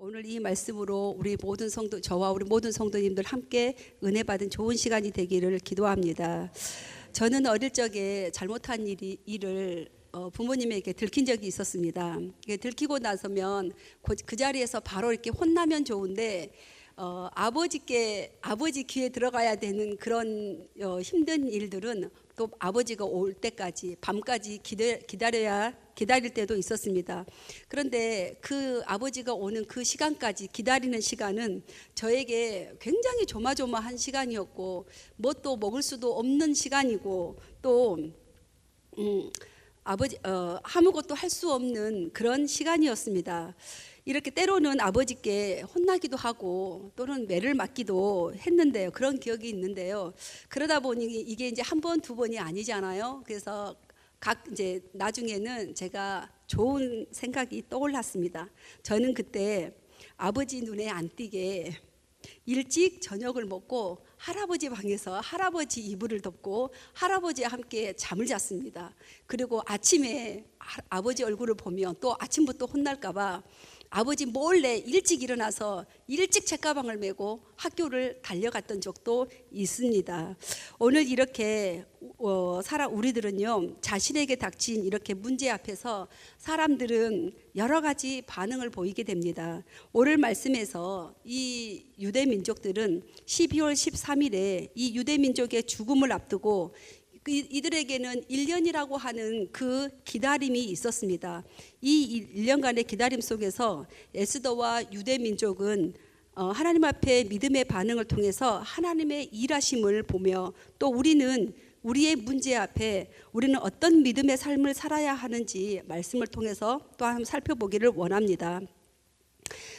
오늘 이 말씀으로 우리 모든 성도 저와 우리 모든 성도님들 함께 은혜 받은 좋은 시간이 되기를 기도합니다. 저는 어릴 적에 잘못한 일이 일을 어, 부모님에게 들킨 적이 있었습니다. 들키고 나서면 그, 그 자리에서 바로 이렇게 혼나면 좋은데 어, 아버지께 아버지 귀에 들어가야 되는 그런 어, 힘든 일들은 또 아버지가 올 때까지 밤까지 기다, 기다려야 기다릴 때도 있었습니다. 그런데 그 아버지가 오는 그 시간까지 기다리는 시간은 저에게 굉장히 조마조마한 시간이었고 뭐 또 먹을 수도 없는 시간이고 또 음, 아버지 어, 아무것도 할 수 없는 그런 시간이었습니다. 이렇게 때로는 아버지께 혼나기도 하고 또는 매를 맞기도 했는데요. 그런 기억이 있는데요. 그러다 보니 이게 이제 한 번, 두 번이 아니잖아요. 그래서 각 이제 나중에는 제가 좋은 생각이 떠올랐습니다. 저는 그때 아버지 눈에 안 띄게 일찍 저녁을 먹고 할아버지 방에서 할아버지 이불을 덮고 할아버지와 함께 잠을 잤습니다. 그리고 아침에 아- 아버지 얼굴을 보면 또 아침부터 혼날까봐 아버지 몰래 일찍 일어나서 일찍 책가방을 메고 학교를 달려갔던 적도 있습니다. 오늘 이렇게 어, 살아 우리들은요 자신에게 닥친 이렇게 문제 앞에서 사람들은 여러 가지 반응을 보이게 됩니다. 오늘 말씀에서 이 유대 민족들은 12월 13일에 이 유대 민족의 죽음을 앞두고 그 이들에게는 1년이라고 하는 그 기다림이 있었습니다. 이 1년간의 기다림 속에서 에스더와 유대 민족은 어, 하나님 앞에 믿음의 반응을 통해서 하나님의 일하심을 보며 또 우리는 우리의 문제 앞에 우리는 어떤 믿음의 삶을 살아야 하는지 말씀을 통해서 또 한번 살펴보기를 원합니다.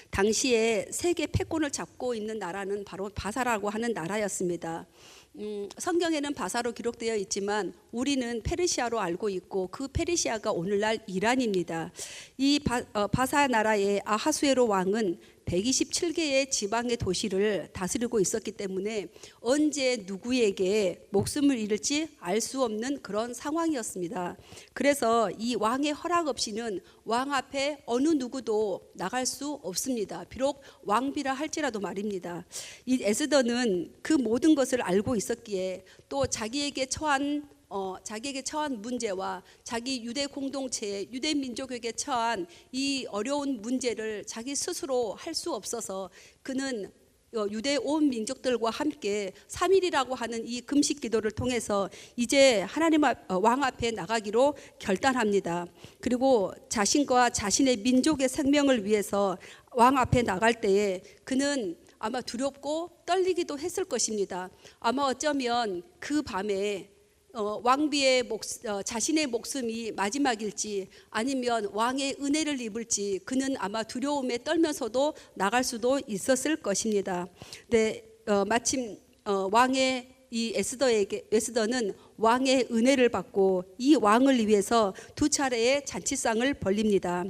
당시에 세계 패권을 잡고 있는 나라는 바로 바사라고 하는 나라였습니다. 음, 성경에는 바사로 기록되어 있지만 우리는 페르시아로 알고 있고 그 페르시아가 오늘날 이란입니다. 이 바, 어, 바사 나라의 아하수에로 왕은 127개의 지방의 도시를 다스리고 있었기 때문에 언제 누구에게 목숨을 잃을지 알 수 없는 그런 상황이었습니다. 그래서 이 왕의 허락 없이는 왕 앞에 어느 누구도 나갈 수 없습니다. 비록 왕비라 할지라도 말입니다. 이 에스더는 그 모든 것을 알고 있었기에 또 자기에게 처한 어, 자기에게 처한 문제와 자기 유대 공동체, 유대 민족에게 처한 이 어려운 문제를 자기 스스로 할 수 없어서 그는 어, 유대 온 민족들과 함께 3일이라고 하는 이 금식 기도를 통해서 이제 하나님 앞, 어, 왕 앞에 나가기로 결단합니다. 그리고 자신과 자신의 민족의 생명을 위해서 왕 앞에 나갈 때에 그는 아마 두렵고 떨리기도 했을 것입니다. 아마 어쩌면 그 밤에 어, 왕비의 목, 어, 자신의 목숨이 마지막일지 아니면 왕의 은혜를 입을지 그는 아마 두려움에 떨면서도 나갈 수도 있었을 것입니다. 네, 어, 마침 어, 왕의 이 에스더에게 에스더는 왕의 은혜를 받고 이 왕을 위해서 두 차례의 잔치상을 벌립니다.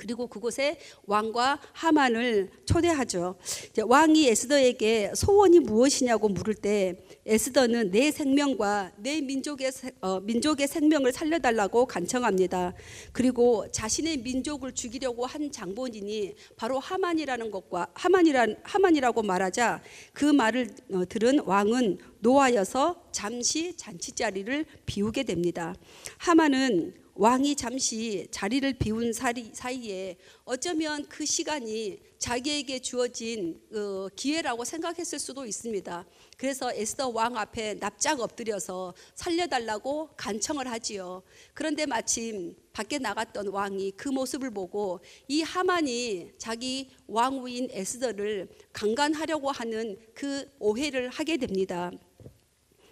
그리고 그곳에 왕과 하만을 초대하죠. 왕이 에스더에게 소원이 무엇이냐고 물을 때 에스더는 내 생명과 내 민족의 세- 어, 민족의 생명을 살려달라고 간청합니다. 그리고 자신의 민족을 죽이려고 한 장본인이 바로 하만이라는 것과 하만이란 하만이라고 말하자 그 말을 어, 들은 왕은 노하여서 잠시 잔치 자리를 비우게 됩니다. 하만은 왕이 잠시 자리를 비운 사이에 어쩌면 그 시간이 자기에게 주어진 어, 기회라고 생각했을 수도 있습니다. 그래서 에스더 왕 앞에 납작 엎드려서 살려달라고 간청을 하지요. 그런데 마침 밖에 나갔던 왕이 그 모습을 보고 이 하만이 자기 왕후인 에스더를 강간하려고 하는 그 오해를 하게 됩니다.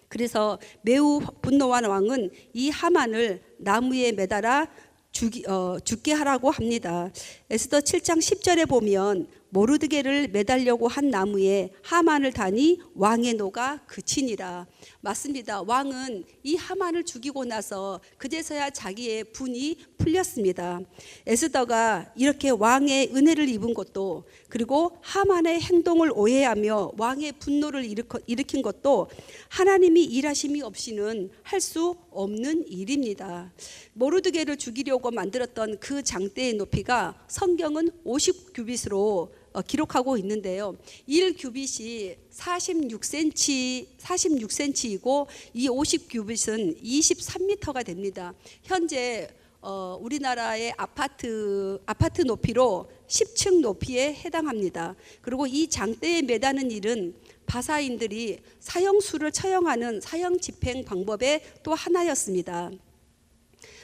그래서 매우 분노한 왕은 이 하만을 나무에 매달아 죽이, 어, 죽게 하라고 합니다. 에스더 7장 10절에 보면 모르드게를 매달려고 한 나무에 하만을 다니 왕의 노가 그치니라. 맞습니다. 왕은 이 하만을 죽이고 나서 그제서야 자기의 분이 풀렸습니다. 에스더가 이렇게 왕의 은혜를 입은 것도 그리고 하만의 행동을 오해하며 왕의 분노를 일으킨 것도 하나님이 일하심이 없이는 할 수 없는 일입니다. 모르드게를 죽이려고 만들었던 그 장대의 높이가 성경은 50규빗으로 어, 기록하고 있는데요. 1규빗이 46cm, 46cm이고 이 50규빗은 23m가 됩니다. 현재 어, 우리나라의 아파트 아파트 높이로 10층 높이에 해당합니다. 그리고 이 장대에 매다는 일은 바사인들이 사형수를 처형하는 사형 집행 방법의 또 하나였습니다.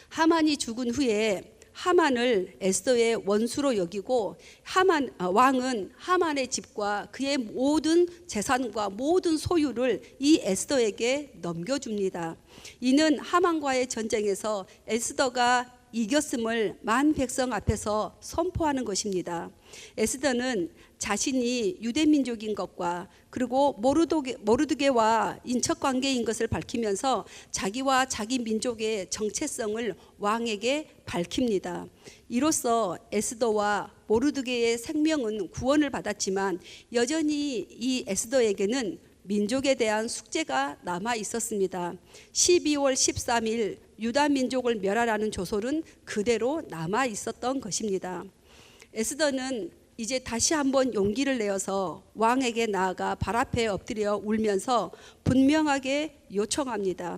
하만이 죽은 후에 하만을 에스더의 원수로 여기고 하만 어, 왕은 하만의 집과 그의 모든 재산과 모든 소유를 이 에스더에게 넘겨줍니다. 이는 하만과의 전쟁에서 에스더가 이겼음을 만 백성 앞에서 선포하는 것입니다. 에스더는 자신이 유대 민족인 것과 그리고 모르도게, 모르드게와 인척 관계인 것을 밝히면서 자기와 자기 민족의 정체성을 왕에게 밝힙니다. 이로써 에스더와 모르드게의 생명은 구원을 받았지만 여전히 이 에스더에게는 민족에 대한 숙제가 남아 있었습니다. 12월 13일 유다 민족을 멸하라는 조sol은 그대로 남아 있었던 것입니다. 에스더는 이제 다시 한번 용기를 내어서 왕에게 나아가 발 앞에 엎드려 울면서 분명하게 요청합니다.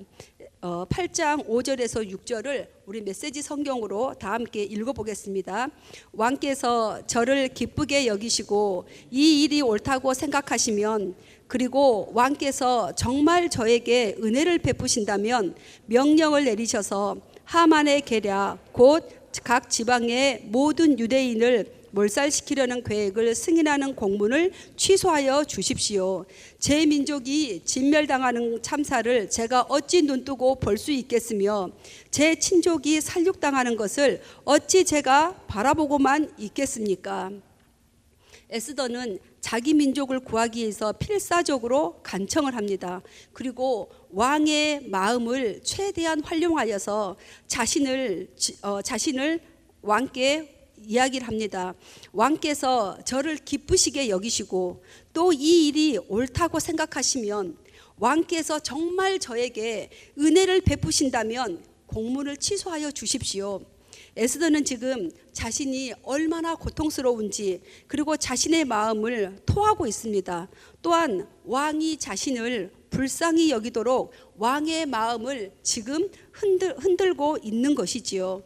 어, 8장 5절에서 6절을 우리 메시지 성경으로 다 함께 읽어보겠습니다. 왕께서 저를 기쁘게 여기시고 이 일이 옳다고 생각하시면 그리고 왕께서 정말 저에게 은혜를 베푸신다면 명령을 내리셔서 하만의 계략 곧 각 지방의 모든 유대인을 몰살시키려는 계획을 승인하는 공문을 취소하여 주십시오. 제 민족이 진멸당하는 참사를 제가 어찌 눈뜨고 볼 수 있겠으며 제 친족이 살육당하는 것을 어찌 제가 바라보고만 있겠습니까? 에스더는 자기 민족을 구하기 위해서 필사적으로 간청을 합니다. 그리고 왕의 마음을 최대한 활용하여서 자신을 어, 자신을 왕께 이야기를 합니다. 왕께서 저를 기쁘시게 여기시고 또 이 일이 옳다고 생각하시면 왕께서 정말 저에게 은혜를 베푸신다면 공문을 취소하여 주십시오. 에스더는 지금 자신이 얼마나 고통스러운지 그리고 자신의 마음을 토하고 있습니다. 또한 왕이 자신을 불쌍히 여기도록 왕의 마음을 지금 흔들, 흔들고 있는 것이지요.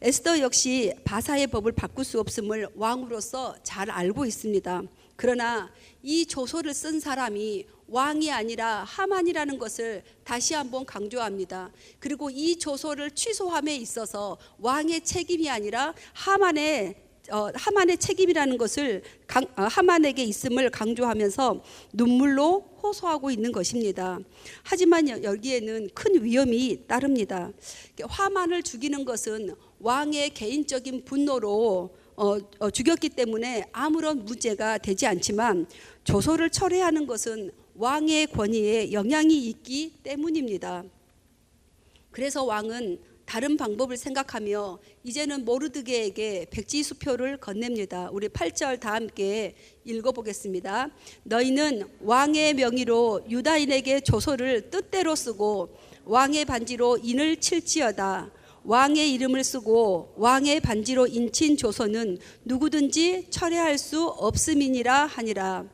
에스더 역시 바사의 법을 바꿀 수 없음을 왕으로서 잘 알고 있습니다. 그러나 이 조서를 쓴 사람이 왕이 아니라 하만이라는 것을 다시 한번 강조합니다. 그리고 이 조서를 취소함에 있어서 왕의 책임이 아니라 하만의 어, 하만의 책임이라는 것을 강, 어, 하만에게 있음을 강조하면서 눈물로 호소하고 있는 것입니다. 하지만 여- 여기에는 큰 위험이 따릅니다. 하만을 죽이는 것은 왕의 개인적인 분노로 어, 어, 죽였기 때문에 아무런 문제가 되지 않지만 조소를 철회하는 것은 왕의 권위에 영향이 있기 때문입니다. 그래서 왕은 다른 방법을 생각하며 이제는 모르드게에게 백지 수표를 건넵니다. 우리 8절 다 함께 읽어보겠습니다. 너희는 왕의 명의로 유다인에게 조서를 뜻대로 쓰고 왕의 반지로 인을 칠지어다. 왕의 이름을 쓰고 왕의 반지로 인친 조서는 누구든지 철회할 수 없음이니라 하니라.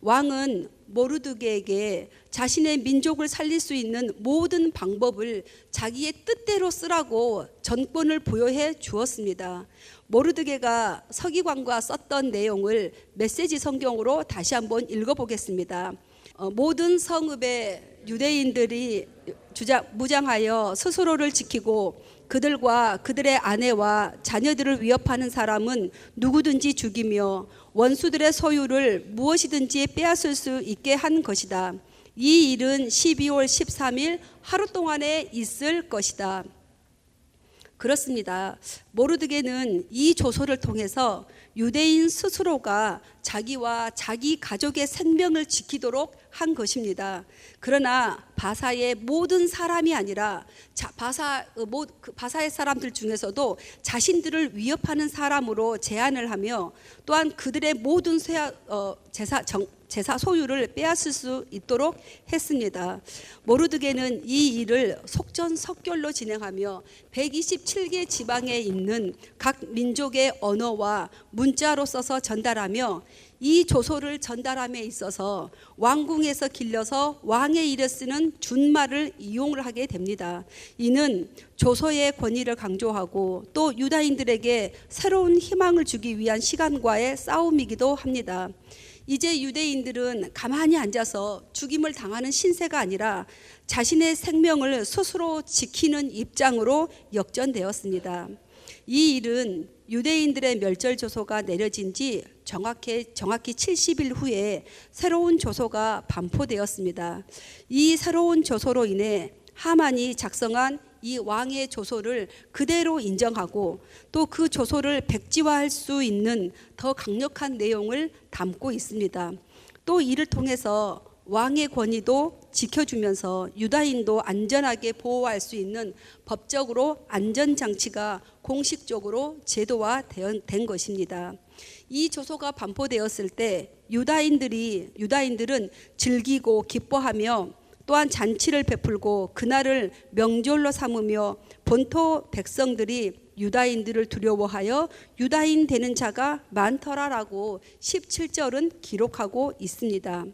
왕은 모르드게에게 자신의 민족을 살릴 수 있는 모든 방법을 자기의 뜻대로 쓰라고 전권을 부여해 주었습니다. 모르드게가 서기관과 썼던 내용을 메시지 성경으로 다시 한번 읽어보겠습니다. 어, 모든 성읍의 유대인들이 주장, 무장하여 스스로를 지키고 그들과 그들의 아내와 자녀들을 위협하는 사람은 누구든지 죽이며 원수들의 소유를 무엇이든지 빼앗을 수 있게 한 것이다. 이 일은 12월 13일 하루 동안에 있을 것이다. 그렇습니다. 모르드게는 이 조서를 통해서 유대인 스스로가 자기와 자기 가족의 생명을 지키도록 한 것입니다. 그러나 바사의 모든 사람이 아니라 자, 바사 어, 모, 그 바사의 사람들 중에서도 자신들을 위협하는 사람으로 제안을 하며 또한 그들의 모든 세아, 어, 제사 정, 제사 소유를 빼앗을 수 있도록 했습니다. 모르드게는 이 일을 속전속결로 진행하며 127개 지방에 있는 각 민족의 언어와 문자로 써서 전달하며 이 조소를 전달함에 있어서 왕궁에서 길러서 왕의 일에 쓰는 준말을 이용을 하게 됩니다. 이는 조소의 권위를 강조하고 또 유다인들에게 새로운 희망을 주기 위한 시간과의 싸움이기도 합니다. 이제 유대인들은 가만히 앉아서 죽임을 당하는 신세가 아니라 자신의 생명을 스스로 지키는 입장으로 역전되었습니다. 이 일은 유대인들의 멸절 조소가 내려진 지 정확히 정확히 70일 후에 새로운 조소가 반포되었습니다. 이 새로운 조소로 인해 하만이 작성한 이 왕의 조소를 그대로 인정하고 또 그 조소를 백지화할 수 있는 더 강력한 내용을 담고 있습니다. 또 이를 통해서 왕의 권위도 지켜주면서 유다인도 안전하게 보호할 수 있는 법적으로 안전장치가 공식적으로 제도화된 것입니다. 이 조소가 반포되었을 때 유다인들이 유다인들은 즐기고 기뻐하며 또한 잔치를 베풀고 그날을 명절로 삼으며 본토 백성들이 유다인들을 두려워하여 유다인 되는 자가 많더라라고 17절은 기록하고 있습니다.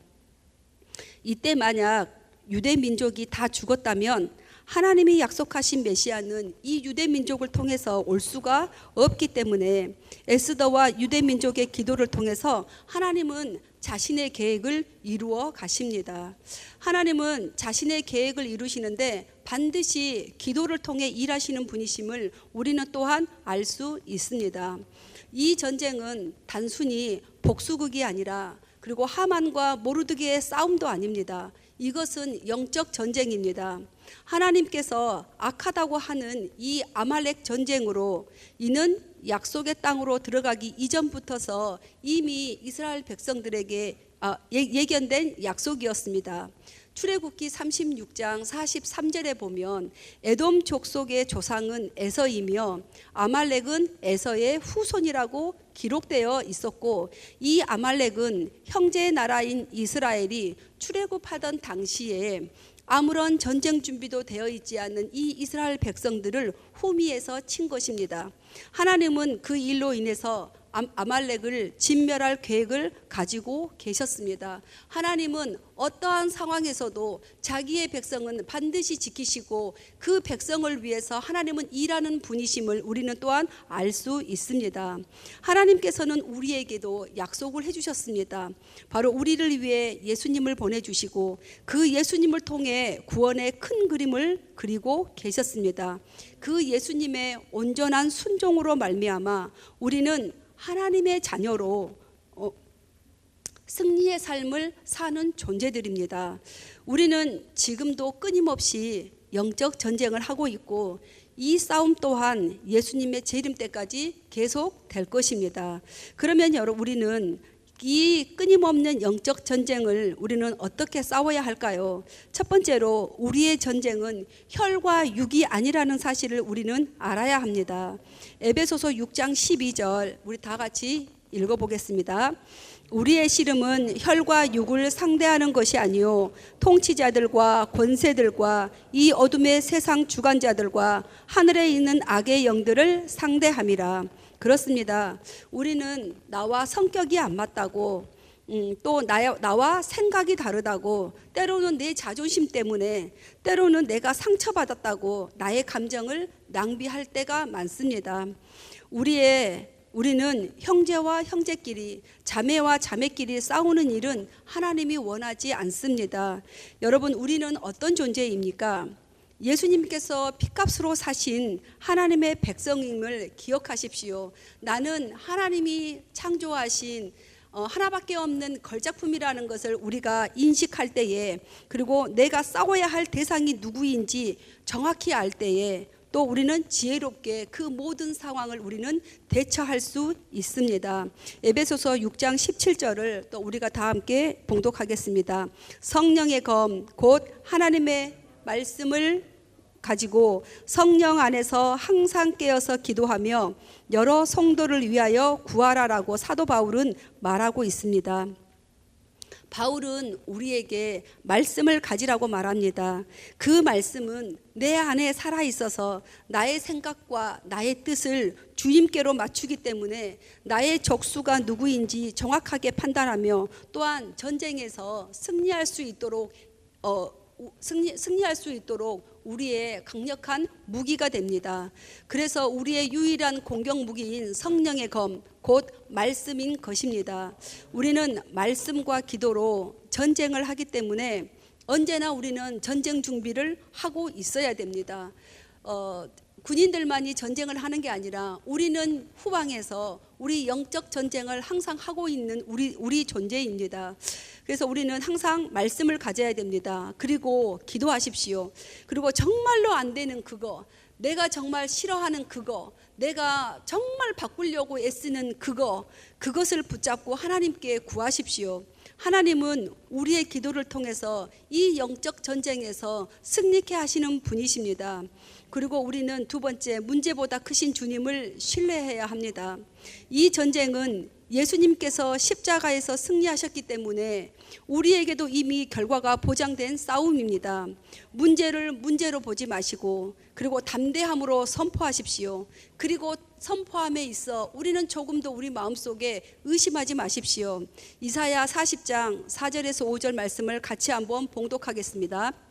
이때 만약 유대 민족이 다 죽었다면 하나님이 약속하신 메시아는 이 유대 민족을 통해서 올 수가 없기 때문에 에스더와 유대 민족의 기도를 통해서 하나님은 자신의 계획을 이루어 가십니다. 하나님은 자신의 계획을 이루시는데 반드시 기도를 통해 일하시는 분이심을 우리는 또한 알 수 있습니다. 이 전쟁은 단순히 복수극이 아니라 그리고 하만과 모르드게의 싸움도 아닙니다. 이것은 영적 전쟁입니다. 하나님께서 악하다고 하는 이 아말렉 전쟁으로 이는 약속의 땅으로 들어가기 이전부터서 이미 이스라엘 백성들에게 아, 예, 예견된 약속이었습니다. 출애굽기 36장 43절에 보면 에돔 족속의 조상은 에서이며 아말렉은 에서의 후손이라고 기록되어 있었고 이 아말렉은 형제 나라인 이스라엘이 출애굽하던 당시에 아무런 전쟁 준비도 되어 있지 않은 이 이스라엘 백성들을 호미에서 친 것입니다. 하나님은 그 일로 인해서 아말렉을 진멸할 계획을 가지고 계셨습니다. 하나님은 어떠한 상황에서도 자기의 백성은 반드시 지키시고 그 백성을 위해서 하나님은 일하는 분이심을 우리는 또한 알 수 있습니다. 하나님께서는 우리에게도 약속을 해주셨습니다. 바로 우리를 위해 예수님을 보내주시고 그 예수님을 통해 구원의 큰 그림을 그리고 계셨습니다. 그 예수님의 온전한 순종으로 말미암아 우리는 하나님의 자녀로 어, 승리의 삶을 사는 존재들입니다. 우리는 지금도 끊임없이 영적 전쟁을 하고 있고 이 싸움 또한 예수님의 재림 때까지 계속 될 것입니다. 그러면 여러분 우리는 이 끊임없는 영적 전쟁을 우리는 어떻게 싸워야 할까요? 첫 번째로 우리의 전쟁은 혈과 육이 아니라는 사실을 우리는 알아야 합니다. 에베소서 6장 12절 우리 다 같이 읽어 보겠습니다. 우리의 씨름은 혈과 육을 상대하는 것이 아니요 통치자들과 권세들과 이 어둠의 세상 주관자들과 하늘에 있는 악의 영들을 상대함이라. 그렇습니다. 우리는 나와 성격이 안 맞다고 음, 또 나, 나와 생각이 다르다고 때로는 내 자존심 때문에 때로는 내가 상처받았다고 나의 감정을 낭비할 때가 많습니다. 우리의 우리는 형제와 형제끼리 자매와 자매끼리 싸우는 일은 하나님이 원하지 않습니다. 여러분 우리는 어떤 존재입니까? 예수님께서 피값으로 사신 하나님의 백성임을 기억하십시오. 나는 하나님이 창조하신 어, 하나밖에 없는 걸작품이라는 것을 우리가 인식할 때에 그리고 내가 싸워야 할 대상이 누구인지 정확히 알 때에 또 우리는 지혜롭게 그 모든 상황을 우리는 대처할 수 있습니다. 에베소서 6장 17절을 또 우리가 다 함께 봉독하겠습니다. 성령의 검 곧 하나님의 말씀을 가지고 성령 안에서 항상 깨어서 기도하며 여러 성도를 위하여 구하라라고 사도 바울은 말하고 있습니다. 바울은 우리에게 말씀을 가지라고 말합니다. 그 말씀은 내 안에 살아 있어서 나의 생각과 나의 뜻을 주님께로 맞추기 때문에 나의 적수가 누구인지 정확하게 판단하며 또한 전쟁에서 승리할 수 있도록 어, 승리, 승리할 수 있도록 우리의 강력한 무기가 됩니다. 그래서 우리의 유일한 공격 무기인 성령의 검, 곧 말씀인 것입니다. 우리는 말씀과 기도로 전쟁을 하기 때문에 언제나 우리는 전쟁 준비를 하고 있어야 됩니다. 어, 군인들만이 전쟁을 하는 게 아니라 우리는 후방에서 우리 영적 전쟁을 항상 하고 있는 우리 우리 존재입니다. 그래서 우리는 항상 말씀을 가져야 됩니다. 그리고 기도하십시오. 그리고 정말로 안 되는 그거, 내가 정말 싫어하는 그거, 내가 정말 바꾸려고 애쓰는 그거, 그것을 붙잡고 하나님께 구하십시오. 하나님은 우리의 기도를 통해서 이 영적 전쟁에서 승리케 하시는 분이십니다. 그리고 우리는 두 번째 문제보다 크신 주님을 신뢰해야 합니다. 이 전쟁은 예수님께서 십자가에서 승리하셨기 때문에 우리에게도 이미 결과가 보장된 싸움입니다. 문제를 문제로 보지 마시고 그리고 담대함으로 선포하십시오. 그리고 선포함에 있어 우리는 조금도 우리 마음속에 의심하지 마십시오. 이사야 40장 4절에서 5절 말씀을 같이 한번 봉독하겠습니다.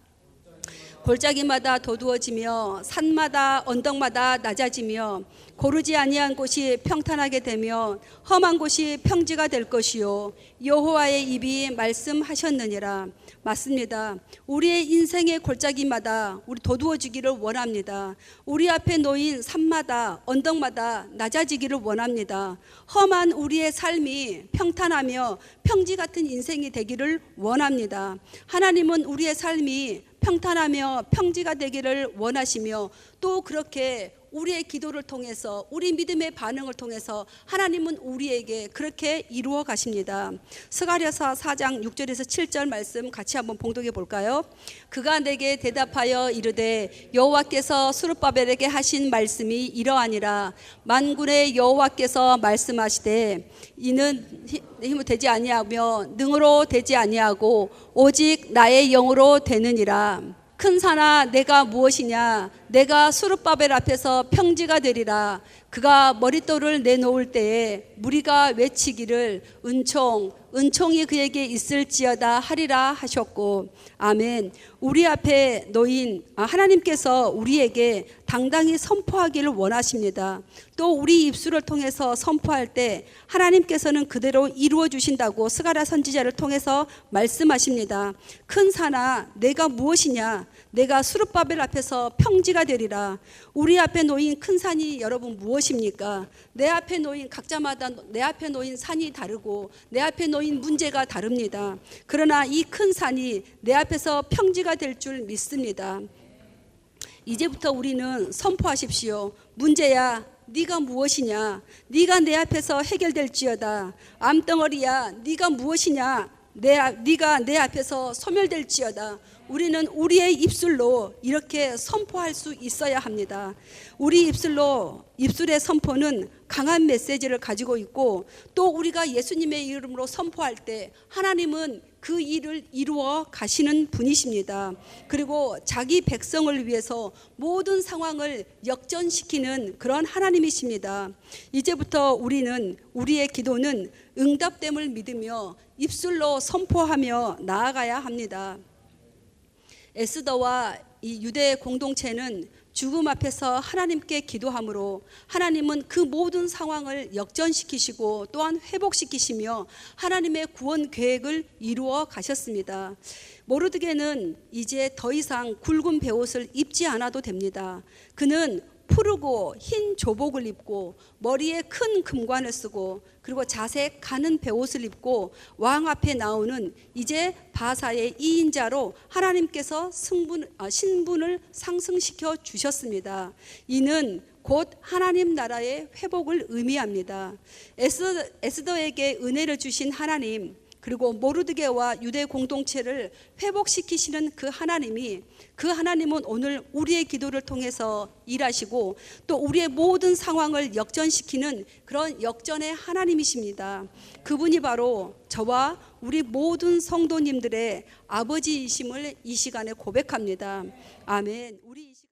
골짜기마다 도두어지며 산마다 언덕마다 낮아지며 고르지 아니한 곳이 평탄하게 되며 험한 곳이 평지가 될 것이요 여호와의 입이 말씀하셨느니라 맞습니다. 우리의 인생의 골짜기마다 우리 도두어지기를 원합니다. 우리 앞에 놓인 산마다 언덕마다 낮아지기를 원합니다. 험한 우리의 삶이 평탄하며 평지 같은 인생이 되기를 원합니다. 하나님은 우리의 삶이 평탄하며 평지가 되기를 원하시며 또 그렇게 우리의 기도를 통해서 우리 믿음의 반응을 통해서 하나님은 우리에게 그렇게 이루어 가십니다. 스가랴서 4장 6절에서 7절 말씀 같이 한번 봉독해 볼까요? 그가 내게 대답하여 이르되 여호와께서 수르바벨에게 하신 말씀이 이러하니라 만군의 여호와께서 말씀하시되 이는 힘으로 되지 아니하며 능으로 되지 아니하고 오직 나의 영으로 되느니라. 큰 산아 내가 무엇이냐 내가 수르바벨 앞에서 평지가 되리라. 그가 머릿돌을 내놓을 때에 무리가 외치기를 은총 은총이 그에게 있을지어다 하리라 하셨고 아멘. 우리 앞에 놓인 아, 하나님께서 우리에게 당당히 선포하기를 원하십니다. 또 우리 입술을 통해서 선포할 때 하나님께서는 그대로 이루어 주신다고 스가랴 선지자를 통해서 말씀하십니다. 큰 산아 내가 무엇이냐 내가 수르바벨 앞에서 평지가 되리라. 우리 앞에 놓인 큰 산이 여러분 무엇입니까? 내 앞에 놓인 각자마다 내 앞에 놓인 산이 다르고 내 앞에 놓인 문제가 다릅니다. 그러나 이 큰 산이 내 앞에서 평지가 될 줄 믿습니다. 이제부터 우리는 선포하십시오. 문제야, 네가 무엇이냐? 네가 내 앞에서 해결될지어다. 암덩어리야, 네가 무엇이냐? 내, 네가 내 앞에서 소멸될지어다. 우리는 우리의 입술로 이렇게 선포할 수 있어야 합니다. 우리 입술로 입술의 선포는 강한 메시지를 가지고 있고 또 우리가 예수님의 이름으로 선포할 때 하나님은 그 일을 이루어 가시는 분이십니다. 그리고 자기 백성을 위해서 모든 상황을 역전시키는 그런 하나님이십니다. 이제부터 우리는 우리의 기도는 응답됨을 믿으며 입술로 선포하며 나아가야 합니다. 에스더와 이 유대 공동체는 죽음 앞에서 하나님께 기도함으로 하나님은 그 모든 상황을 역전시키시고 또한 회복시키시며 하나님의 구원 계획을 이루어 가셨습니다. 모르드게는 이제 더 이상 굵은 베옷을 입지 않아도 됩니다. 그는 푸르고 흰 조복을 입고 머리에 큰 금관을 쓰고 그리고 자색 가는 베옷을 입고 왕 앞에 나오는 이제 바사의 이인자로 하나님께서 승분, 아, 신분을 상승시켜 주셨습니다. 이는 곧 하나님 나라의 회복을 의미합니다. 에스더, 에스더에게 은혜를 주신 하나님 그리고 모르드게와 유대 공동체를 회복시키시는 그 하나님이 그 하나님은 오늘 우리의 기도를 통해서 일하시고 또 우리의 모든 상황을 역전시키는 그런 역전의 하나님이십니다. 그분이 바로 저와 우리 모든 성도님들의 아버지이심을 이 시간에 고백합니다. 아멘. 우리